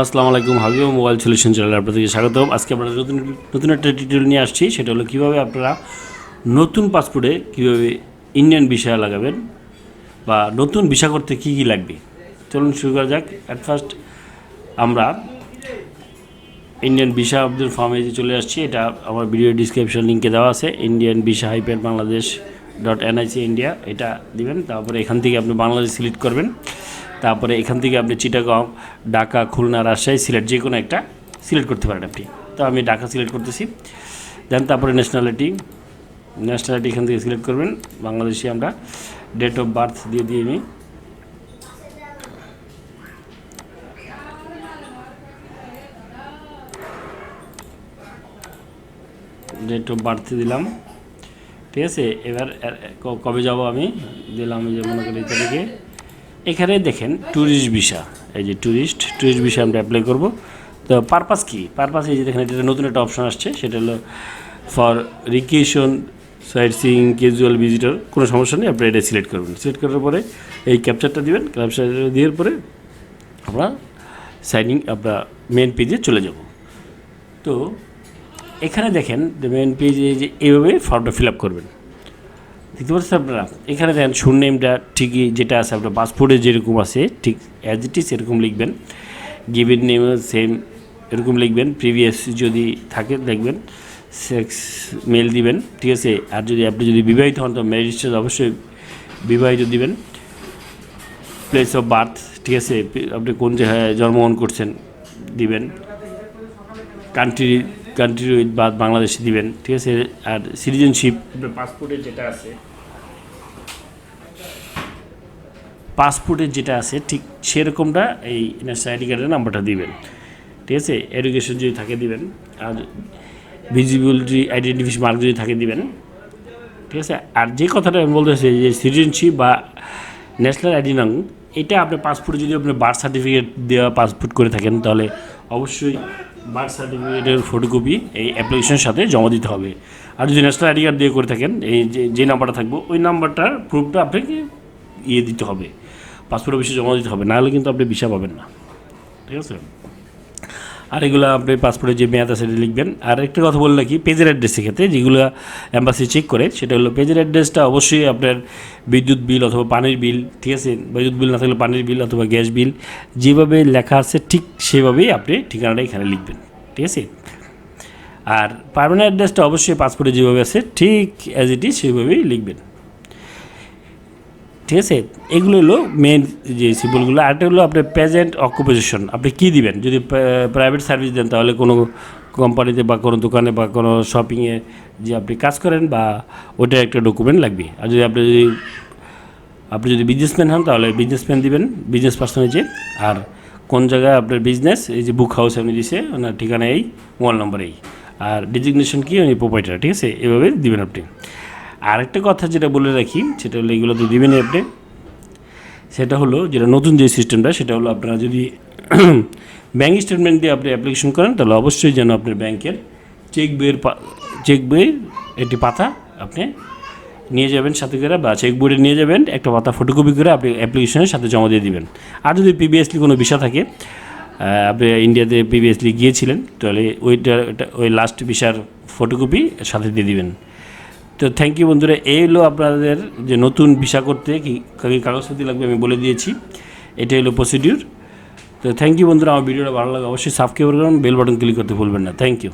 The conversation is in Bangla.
আসসালামু আলাইকুম, হাবিব মোবাইল সলিউশন চ্যানেল আপনাদেরকে স্বাগতম। আজকে আমরা নতুন নতুন একটা টিউটোরিয়াল নিয়ে আসছি, সেটা হলো কীভাবে আপনারা নতুন পাসপোর্টে কীভাবে ইন্ডিয়ান ভিসা লাগাবেন বা নতুন ভিসা করতে কী কী লাগবে। চলুন শুরু করা যাক। অ্যাট ফার্স্ট আমরা ইন্ডিয়ান ভিসা আবেদন ফর্মে যে চলে আসছি, এটা আমার ভিডিও ডিসক্রিপশন লিঙ্কে দেওয়া আছে। ইন্ডিয়ান ভিসা হাইপের বাংলাদেশ ডট এনআইসি ইন্ডিয়া এটা দিবেন, তারপরে এখান থেকে আপনি বাংলাদেশ সিলেক্ট করবেন। তারপরে এখান থেকে আপনি চিটাগাঁও ঢাকা, খুলনা, রাজশাহী সিলেট যে কোনো একটা সিলেক্ট করতে পারেন আপনি। তো আমি ঢাকা সিলেক্ট করতেছি। দেন তারপরে ন্যাশনালিটি ন্যাশনালিটি এখান থেকে সিলেক্ট করবেন। বাংলাদেশি আমরা ডেট অফ বার্থ দিয়ে দিয়ে নিই ডেট অফ বার্থ দিলাম। ঠিক আছে? এবার কবে যাব আমি? দিলাম যে মনে করি তারিখে। এখানে দেখেন ট্যুরিস্ট ভিসা এই যে ট্যুরিস্ট ট্যুরিস্ট ভিসা আমরা অ্যাপ্লাই করব। তো পারপাস কি? পারপাস এই যে দেখেন, এটা নতুন একটা অপশন আসছে। সেটা হলো for recreation sightseeing casual visitor কোনো সমস্যা নেই আপনি এটা সিলেক্ট করবেন। সিলেক্ট করার পরে এই ক্যাপচারটা দিবেন ক্যাপচারটা দেওয়ার পরে আমরা সাইনিং আমরা মেন পেজে চলে যাব। তো এখানে দেখেন মেন পেজে যে এইভাবে ফর্মটা ফিল আপ করবেন। দেখতে পাচ্ছেন আপনারা? এখানে দেখেন শূন্য নেমটা ঠিকই যেটা আছে, আপনার পাসপোর্টে যেরকম আছে, ঠিক অ্যাজ ইট ইজ এরকম লিখবেন। গিভেন নেম সেম এরকম লিখবেন। প্রিভিয়াস যদি থাকে, দেখবেন। সেক্স মেল দিবেন, ঠিক আছে? আর যদি আপনি যদি বিবাহিত হন, তো ম্যারেজ অবশ্যই বিবাহিত দিবেন। প্লেস অফ বার্থ ঠিক আছে? আপনি কোন জায়গায় জন্মগ্রহণ করছেন, দিবেন। কান্ট্রি কান্ট্রি উইথ বা বাংলাদেশে দিবেন ঠিক আছে? আর সিটিজেনশিপ পাসপোর্টের যেটা আছে। পাসপোর্টের যেটা আছে ঠিক সেরকমটা এই ন্যাশনাল আইডি কার্ডের নাম্বারটা দিবেন। ঠিক আছে? এডুকেশন যদি থাকে দিবেন আর ভিজিবিলিটি আইডেন্টিফিকেশন মার্ক যদি থাকে দিবেন ঠিক আছে? আর যে কথাটা আমি বলতেছি যে সিটিজেনশিপ বা ন্যাশনাল আইডি নং এটা আপনার পাসপোর্টে যদি আপনি বার্থ সার্টিফিকেট দেওয়া পাসপোর্ট করে থাকেন তাহলে অবশ্যই বার্থ সার্টিফিকেটের ফটোকপি এই অ্যাপ্লিকেশনের সাথে জমা দিতে হবে। আর যদি ন্যাশনাল আইডি কার্ড দিয়ে করে থাকেন, এই যে নাম্বারটা থাকবে, ওই নাম্বারটার প্রুফটা আপনাকে ইয়ে দিতে হবে। পাসপোর্ট অফিসে জমা দিতে হবে, নাহলে কিন্তু আপনি ভিসা পাবেন না। ঠিক আছে? আর এগুলো আপনি পাসপোর্টের যে মেয়াদ আছে সেটা লিখবেন। আর একটা কথা বললে কি পেজের অ্যাড্রেসের ক্ষেত্রে যেগুলো অ্যাম্বাসি চেক করে, সেটা হলো পেজের অ্যাড্রেসটা অবশ্যই আপনার বিদ্যুৎ বিল অথবা পানির বিল, ঠিক আছে? বিদ্যুৎ বিল না থাকলে পানির বিল অথবা গ্যাস বিল, যেভাবে লেখা আছে ঠিক সেভাবেই আপনি ঠিকানাটা এখানে লিখবেন, ঠিক আছে? আর পারমানেন্ট অ্যাড্রেসটা অবশ্যই পাসপোর্টে যেভাবে আছে, ঠিক অ্যাজ ইট ইজ সেভাবেই লিখবেন। ঠিক আছে? এগুলো হলো মেন যে সিম্বলগুলো আরেকটা হলো আপনার প্রেজেন্ট অকুপেশন আপনি কী দিবেন? যদি প্রাইভেট সার্ভিস দেন, তাহলে কোনো কোম্পানিতে বা কোনো দোকানে বা কোনো শপিংয়ে যে আপনি কাজ করেন বা ওটার একটা ডকুমেন্ট লাগবে। আর যদি আপনি যদি আপনি যদি বিজনেসম্যান হন, তাহলে বিজনেসম্যান দিবেন বিজনেস পার্সন যে আর কোন জায়গায় আপনার বিজনেস এই যে বুক হাউস আপনি দিছে, ওনার ঠিকানা এই মোবাইল নম্বর এই। আর ডিজিগনেশন কি? উনি প্রোপাইটার ঠিক আছে? এভাবে দিবেন আপনি। আরেকটা কথা যেটা বলে রাখি, সেটা হলো এগুলো তো দিবেনই আপনি সেটা হলো যেটা নতুন যে সিস্টেমটা সেটা হলো আপনারা যদি ব্যাঙ্ক স্টেটমেন্ট দিয়ে আপনি অ্যাপ্লিকেশন করেন, তাহলে অবশ্যই যেন আপনার ব্যাংকের চেক বইয়ের চেক বইয়ের একটি পাতা আপনি নিয়ে যাবেন সাথে করে, বা চেক বইয়ে নিয়ে যাবেন, একটা পাতা ফটোকপি করে আপনি অ্যাপ্লিকেশনের সাথে জমা দিয়ে দিবেন। আর যদি প্রিভিয়াসলি কোনো বিষয় থাকে আপনি ইন্ডিয়াতে প্রিভিয়াসলি গিয়েছিলেন, তাহলে ওইটা ওই লাস্ট বিষার ফটোকপি সাথে দিয়ে দিবেন। তো থ্যাংক ইউ বন্ধুরা এই হলো আপনাদের যে নতুন ভিসা করতে কি, কী কাগজপত্র লাগবে আমি বলে দিয়েছি। এটা হলো প্রসিডিউর তো থ্যাংক ইউ বন্ধুরা, আমার ভিডিওটা ভালো লাগে অবশ্যই সাবস্ক্রাইব করুন বেল বাটন ক্লিক করতে ভুলবেন না। Thank you